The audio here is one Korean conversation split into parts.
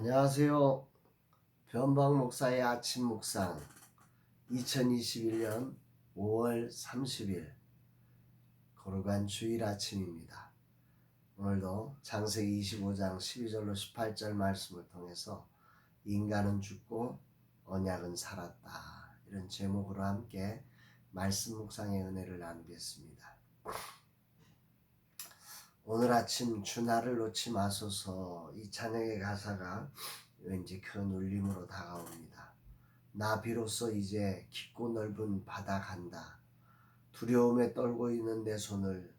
안녕하세요. 변방 목사의 아침 묵상 2021년 5월 30일 거룩한 주일 아침입니다. 오늘도 창세기 25장 12절로 18절 말씀을 통해서 인간은 죽고 언약은 살았다. 이런 제목으로 함께 말씀 묵상의 은혜를 나누겠습니다. 오늘 아침 주나를 놓지 마소서 이 찬양의 가사가 왠지 큰 울림으로 다가옵니다. 나 비로소 이제 깊고 넓은 바다 간다. 두려움에 떨고 있는 내 손을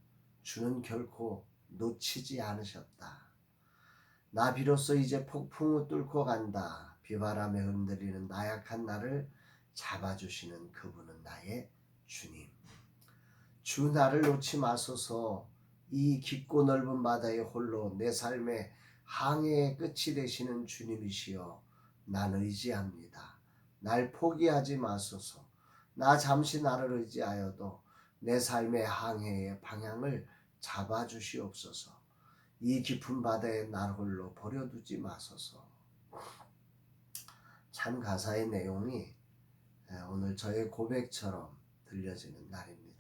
주는 결코 놓치지 않으셨다. 나 비로소 이제 폭풍을 뚫고 간다. 비바람에 흔들리는 나약한 나를 잡아주시는 그분은 나의 주님. 주 나를 놓지 마소서 이 깊고 넓은 바다에 홀로 내 삶의 항해의 끝이 되시는 주님이시여 난 의지합니다. 날 포기하지 마소서. 나 잠시 나를 의지하여도 내 삶의 항해의 방향을 잡아 주시옵소서. 이 깊은 바다에 날 홀로 버려두지 마소서. 참 가사의 내용이 오늘 저의 고백처럼 들려지는 날입니다.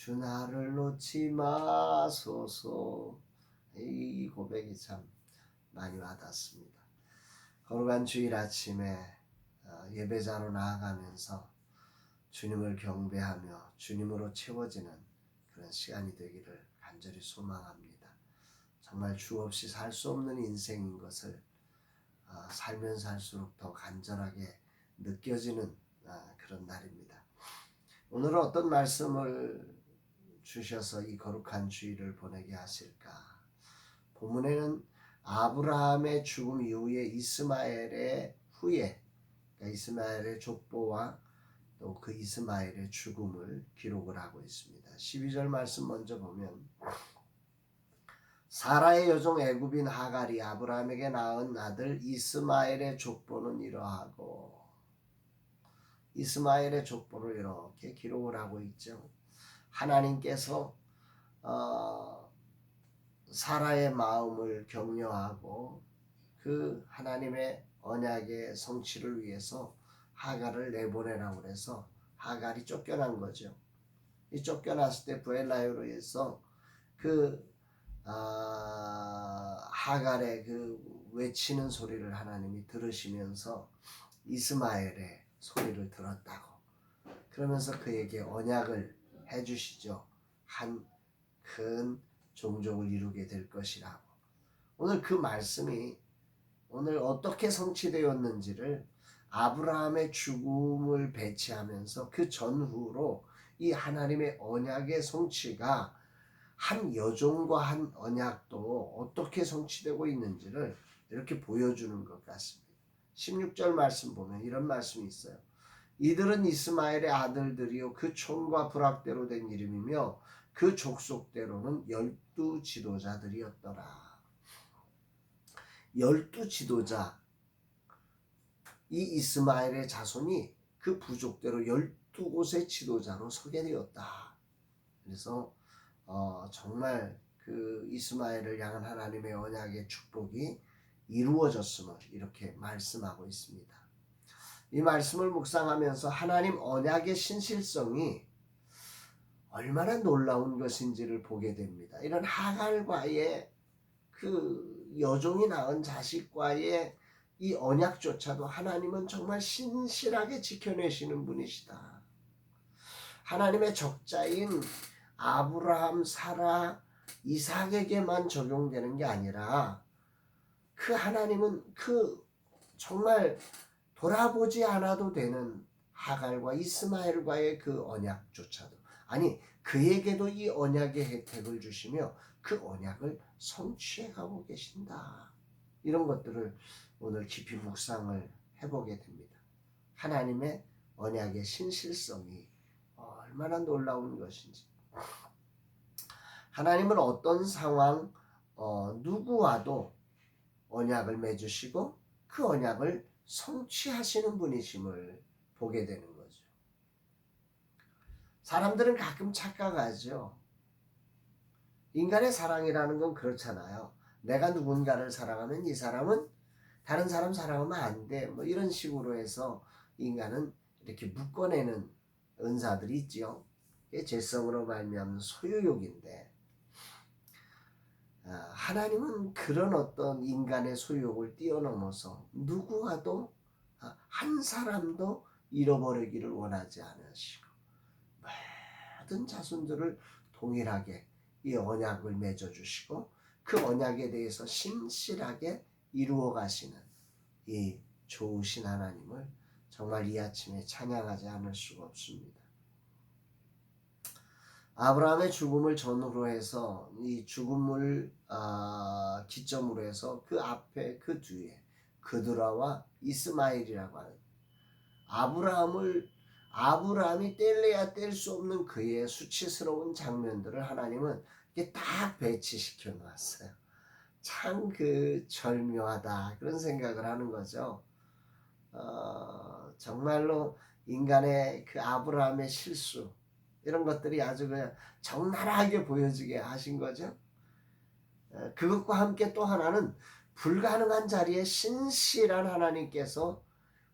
주 나를 놓지 마소서. 이 고백이 참 많이 와닿습니다. 거룩한 주일 아침에 어, 예배자로 나아가면서 주님을 경배하며 주님으로 채워지는 그런 시간이 되기를 간절히 소망합니다. 정말 주 없이 살 수 없는 인생인 것을 어, 살면 살수록 더 간절하게 느껴지는 어, 그런 날입니다. 오늘은 어떤 말씀을 주셔서 이 거룩한 주일을 보내게 하실까? 본문에는 아브라함의 죽음 이후에 이스마엘의 후에 그러니까 이스마엘의 족보와 또 그 이스마엘의 죽음을 기록을 하고 있습니다. 12절 말씀 먼저 보면 사라의 여종 애굽인 하갈이 아브라함에게 낳은 아들 이스마엘의 족보는 이러하고 이스마엘의 족보를 이렇게 기록을 하고 있죠. 하나님께서 어, 사라의 마음을 격려하고 그 하나님의 언약의 성취를 위해서 하갈을 내보내라고 그래서 하갈이 쫓겨난 거죠. 이 쫓겨났을 때 부엘라요로 해서 그 아, 하갈의 그 외치는 소리를 하나님이 들으시면서 이스마엘의 소리를 들었다고. 그러면서 그에게 언약을 해주시죠. 한 큰 종족을 이루게 될 것이라고. 오늘 그 말씀이 오늘 어떻게 성취되었는지를 아브라함의 죽음을 배치하면서 그 전후로 이 하나님의 언약의 성취가 한 여종과 한 언약도 어떻게 성취되고 있는지를 이렇게 보여주는 것 같습니다. 16절 말씀 보면 이런 말씀이 있어요. 이들은 이스마엘의 아들들이요 그 총과 부락대로 된 이름이며 그 족속대로는 열두 지도자들이었더라. 열두 지도자 이 이스마엘의 자손이 그 부족대로 열두 곳의 지도자로 서게 되었다. 그래서 어, 정말 그 이스마엘을 향한 하나님의 언약의 축복이 이루어졌음을 이렇게 말씀하고 있습니다. 이 말씀을 묵상하면서 하나님 언약의 신실성이 얼마나 놀라운 것인지를 보게 됩니다. 이런 하갈과의 그 여종이 낳은 자식과의 이 언약조차도 하나님은 정말 신실하게 지켜내시는 분이시다. 하나님의 적자인 아브라함, 사라, 이삭에게만 적용되는 게 아니라 그 하나님은 그 정말 돌아보지 않아도 되는 하갈과 이스마엘과의 그 언약조차도 아니 그에게도 이 언약의 혜택을 주시며 그 언약을 성취해 가고 계신다. 이런 것들을 오늘 깊이 묵상을 해보게 됩니다. 하나님의 언약의 신실성이 얼마나 놀라운 것인지. 하나님은 어떤 상황, 어, 누구와도 언약을 맺으시고 그 언약을 성취하시는 분이심을 보게 되는 거죠. 사람들은 가끔 착각하죠. 인간의 사랑이라는 건 그렇잖아요. 내가 누군가를 사랑하면 이 사람은 다른 사람 사랑하면 안 돼. 뭐 이런 식으로 해서 인간은 이렇게 묶어내는 은사들이 있지요. 죄성으로 말미암는 소유욕인데 아, 하나님은 그런 어떤 인간의 소유욕을 뛰어넘어서 누구와도 아, 한 사람도 잃어버리기를 원하지 않으시고 모든 자손들을 동일하게 이 언약을 맺어주시고 그 언약에 대해서 신실하게 이루어 가시는 이 좋으신 하나님을 정말 이 아침에 찬양하지 않을 수가 없습니다. 아브라함의 죽음을 전후로 해서 이 죽음을 아, 기점으로 해서 그 앞에 그 뒤에 그드라와 이스마엘이라고 하는 아브라함을 아브라함이 뗄래야 뗄 수 없는 그의 수치스러운 장면들을 하나님은 이렇게 딱 배치시켜 놓았어요. 참 그 절묘하다 그런 생각을 하는 거죠. 어, 정말로 인간의 그 아브라함의 실수 이런 것들이 아주 그냥 적나라하게 보여지게 하신 거죠. 어, 그것과 함께 또 하나는 불가능한 자리에 신실한 하나님께서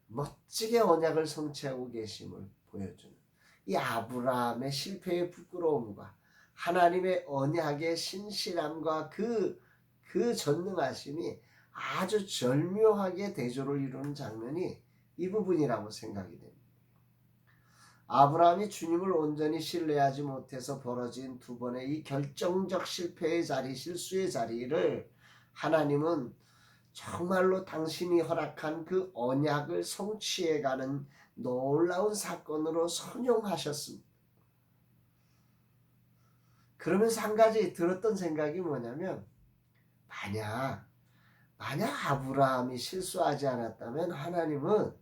멋지게 언약을 성취하고 계심을 보여주는 이 아브라함의 실패의 부끄러움과 하나님의 언약의 신실함과 그, 그 전능하심이 아주 절묘하게 대조를 이루는 장면이 이 부분이라고 생각이 됩니다. 아브라함이 주님을 온전히 신뢰하지 못해서 벌어진 두 번의 이 결정적 실패의 자리, 실수의 자리를 하나님은 정말로 당신이 허락한 그 언약을 성취해가는 놀라운 사건으로 선용하셨습니다. 그러면서 한 가지 들었던 생각이 뭐냐면 만약 만약 아브라함이 실수하지 않았다면 하나님은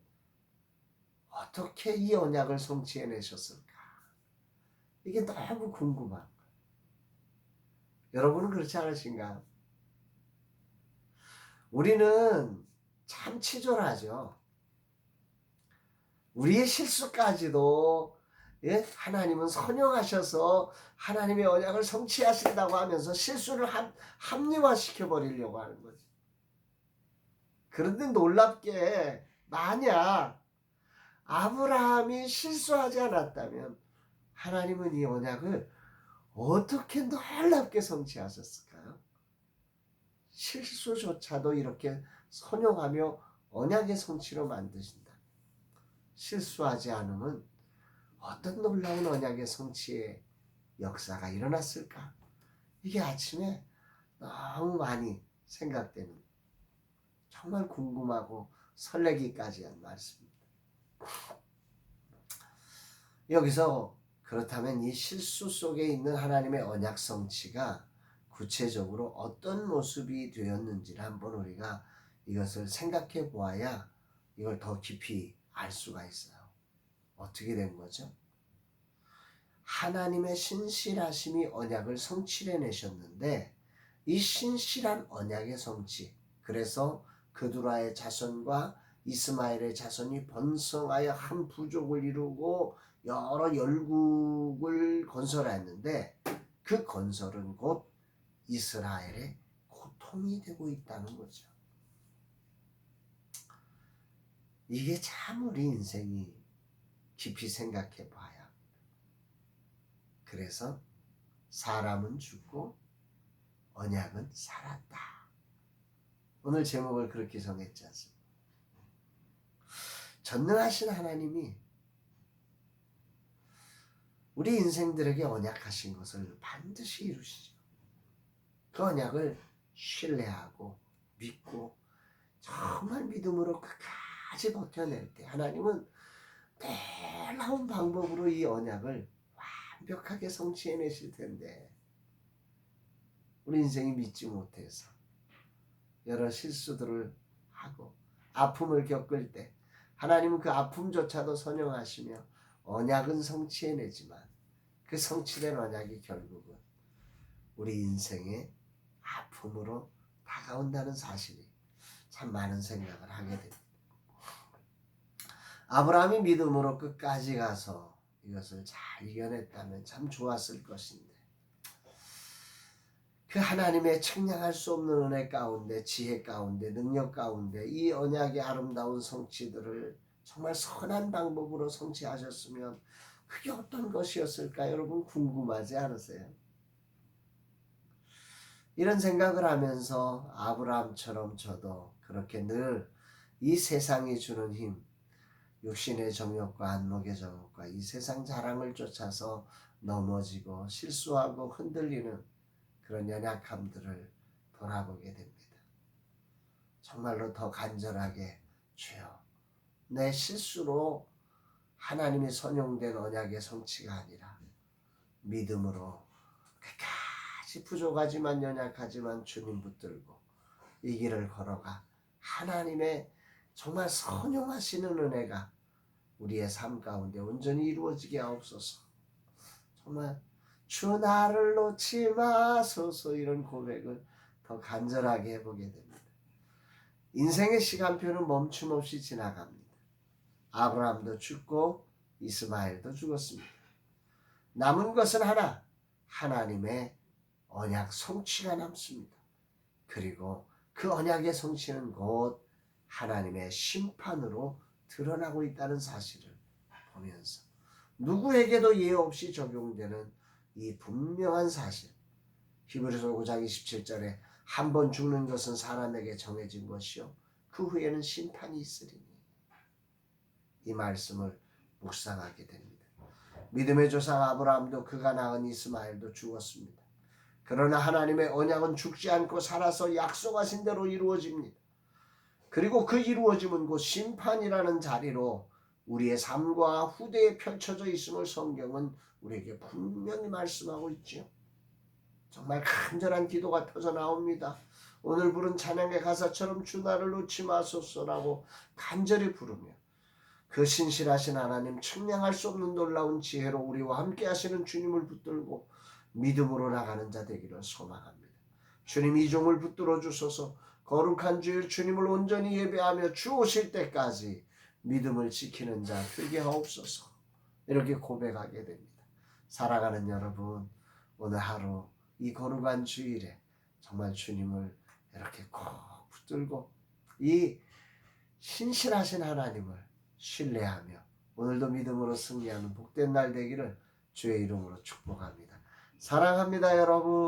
어떻게 이 언약을 성취해내셨을까? 이게 너무 궁금한 거예요. 여러분은 그렇지 않으신가요? 우리는 참 치졸하죠. 우리의 실수까지도 예? 하나님은 선용하셔서 하나님의 언약을 성취하신다고 하면서 실수를 합, 합리화시켜 버리려고 하는 거지. 그런데 놀랍게 만약 아브라함이 실수하지 않았다면 하나님은 이 언약을 어떻게 놀랍게 성취하셨을까요? 실수조차도 이렇게 선용하며 언약의 성취로 만드신다. 실수하지 않으면 어떤 놀라운 언약의 성취의 역사가 일어났을까? 이게 아침에 너무 많이 생각되는 정말 궁금하고 설레기까지 한 말씀입니다. 여기서 그렇다면 이 실수 속에 있는 하나님의 언약 성취가 구체적으로 어떤 모습이 되었는지를 한번 우리가 이것을 생각해 보아야 이걸 더 깊이 알 수가 있어요. 어떻게 된 거죠? 하나님의 신실하심이 언약을 성취해 내셨는데 이 신실한 언약의 성취 그래서 그두라의 자손과 이스마엘의 자손이 번성하여 한 부족을 이루고 여러 열국을 건설했는데 그 건설은 곧 이스라엘의 고통이 되고 있다는 거죠. 이게 참 우리 인생이 깊이 생각해 봐야. 그래서 사람은 죽고 언약은 살았다. 오늘 제목을 그렇게 정했지 않습니까? 전능하신 하나님이 우리 인생들에게 언약하신 것을 반드시 이루시죠. 그 언약을 신뢰하고 믿고 정말 믿음으로 끝까지 버텨낼 때 하나님은 놀라운 방법으로 이 언약을 완벽하게 성취해내실 텐데 우리 인생이 믿지 못해서 여러 실수들을 하고 아픔을 겪을 때 하나님은 그 아픔조차도 선용하시며 언약은 성취해내지만 그 성취된 언약이 결국은 우리 인생의 아픔으로 다가온다는 사실이 참 많은 생각을 하게 됩니다. 아브라함이 믿음으로 끝까지 가서 이것을 잘 이겨냈다면 참 좋았을 것인데 그 하나님의 측량할 수 없는 은혜 가운데, 지혜 가운데, 능력 가운데 이 언약의 아름다운 성취들을 정말 선한 방법으로 성취하셨으면 그게 어떤 것이었을까 여러분 궁금하지 않으세요? 이런 생각을 하면서 아브라함처럼 저도 그렇게 늘 이 세상이 주는 힘, 육신의 정욕과 안목의 정욕과 이 세상 자랑을 쫓아서 넘어지고 실수하고 흔들리는 그런 연약함들을 돌아보게 됩니다. 정말로 더 간절하게 주여 내 실수로 하나님이 선용된 언약의 성취가 아니라 믿음으로 끝까지 부족하지만 연약하지만 주님 붙들고 이 길을 걸어가 하나님의 정말 선용하시는 은혜가 우리의 삶 가운데 온전히 이루어지게 하옵소서. 정말 주 나를 놓지 마소서 이런 고백을 더 간절하게 해보게 됩니다. 인생의 시간표는 멈춤 없이 지나갑니다. 아브라함도 죽고 이스마엘도 죽었습니다. 남은 것은 하나, 하나님의 언약 성취가 남습니다. 그리고 그 언약의 성취는 곧 하나님의 심판으로 드러나고 있다는 사실을 보면서 누구에게도 예외 없이 적용되는 이 분명한 사실. 히브리서 5장 27절에 한 번 죽는 것은 사람에게 정해진 것이요 그 후에는 심판이 있으리니 이 말씀을 묵상하게 됩니다. 믿음의 조상 아브라함도 그가 낳은 이스마엘도 죽었습니다. 그러나 하나님의 언약은 죽지 않고 살아서 약속하신 대로 이루어집니다. 그리고 그 이루어짐은 곧 심판이라는 자리로 우리의 삶과 후대에 펼쳐져 있음을 성경은 우리에게 분명히 말씀하고 있지요. 정말 간절한 기도가 터져 나옵니다. 오늘 부른 찬양의 가사처럼 주 나를 놓지 마소서라고 간절히 부르며 그 신실하신 하나님 측량할 수 없는 놀라운 지혜로 우리와 함께 하시는 주님을 붙들고 믿음으로 나가는 자 되기를 소망합니다. 주님 이 종을 붙들어 주소서 거룩한 주일 주님을 온전히 예배하며 주 오실 때까지 믿음을 지키는 자 되게 하옵소서. 이렇게 고백하게 됩니다. 살아가는 여러분 오늘 하루 이 거룩한 주일에 정말 주님을 이렇게 꼭 붙들고 이 신실하신 하나님을 신뢰하며 오늘도 믿음으로 승리하는 복된 날 되기를 주의 이름으로 축복합니다. 사랑합니다 여러분.